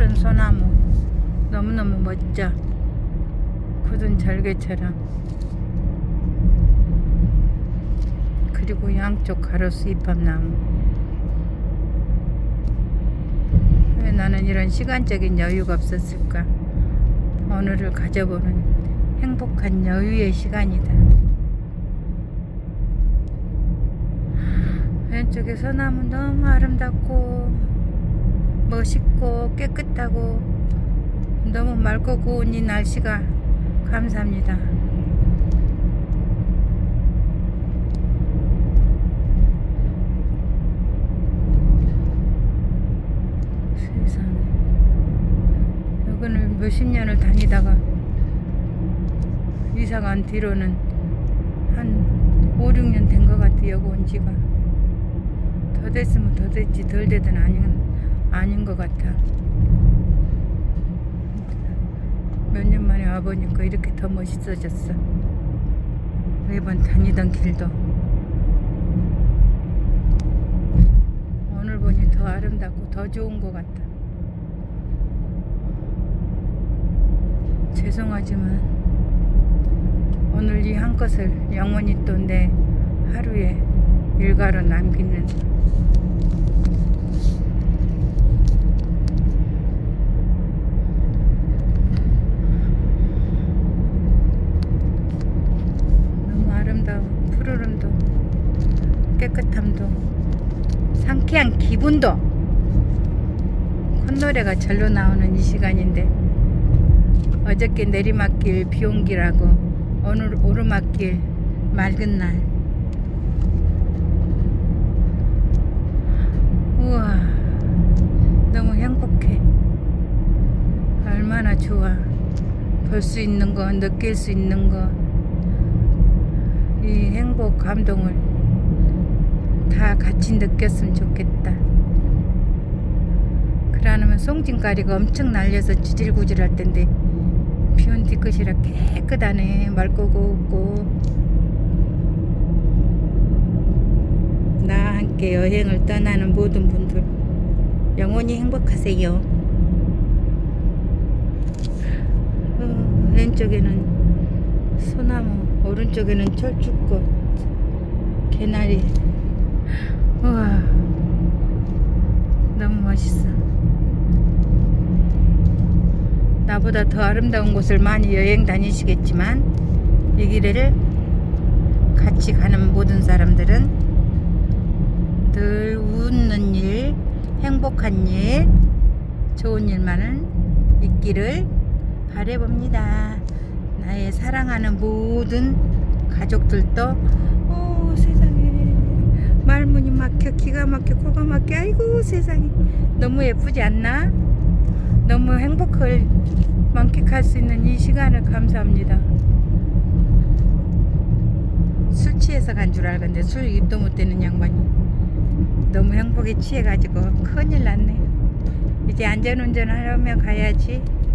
푸른 소나무. 너무너무 멋져. 굳은 절개처럼. 그리고 양쪽 가로수 잎합나무. 왜 나는 이런 시간적인 여유가 없었을까? 오늘을 가져보는 행복한 여유의 시간이다. 왼쪽에 소나무 너무 아름답고 멋있고 깨끗하고 너무 맑고 고운 이 날씨가 감사합니다. 세상에. 여기는 몇십 년을 다니다가 이사 간 뒤로는 한 5, 6년 된 것 같아 여기 온 지가. 더 됐으면 더 됐지 덜 되든 아닌, 아닌 것 같아. 몇 년 만에 와보니까 이렇게 더 멋있어졌어. 매번 다니던 길도. 오늘 보니 더 아름답고 더 좋은 것 같다 죄송하지만 오늘 이 한 것을 영원히 또 내 하루에 일과로 남기는 너무 아름다워 푸르름도 깨끗함도 상쾌한 기분도 콧노래가 절로 나오는 이 시간인데 어저께 내리막길 비온기라고 오늘 오르막길 맑은 날. 우와 너무 행복해. 얼마나 좋아. 볼 수 있는 거 느낄 수 있는 거. 이 행복 감동을 다 같이 느꼈으면 좋겠다. 그러면 송진가리가 엄청 날려서 지질구질할 텐데 비온 뒤끝이라 깨끗하네. 맑고 곱고. 나와 함께 여행을 떠나는 모든 분들 영원히 행복하세요. 어, 왼쪽에는 소나무 오른쪽에는 철쭉꽃 개나리 우와 너무 멋있어 나보다 더 아름다운 곳을 많이 여행 다니시겠지만 이 길을 같이 가는 모든 사람들은 늘 웃는 일, 행복한 일, 좋은 일만을 있기를 바래봅니다. 나의 사랑하는 모든 가족들도 오 세상에 말문이 막혀 기가 막혀 코가 막혀 아이고 세상에 너무 예쁘지 않나? 너무 행복을 만끽할 수 있는 이 시간을 감사합니다. 술 취해서 간 줄 알건데 술 입도 못 대는 양반이 너무 행복에 취해가지고 큰일 났네. 이제 안전운전 하려면 가야지.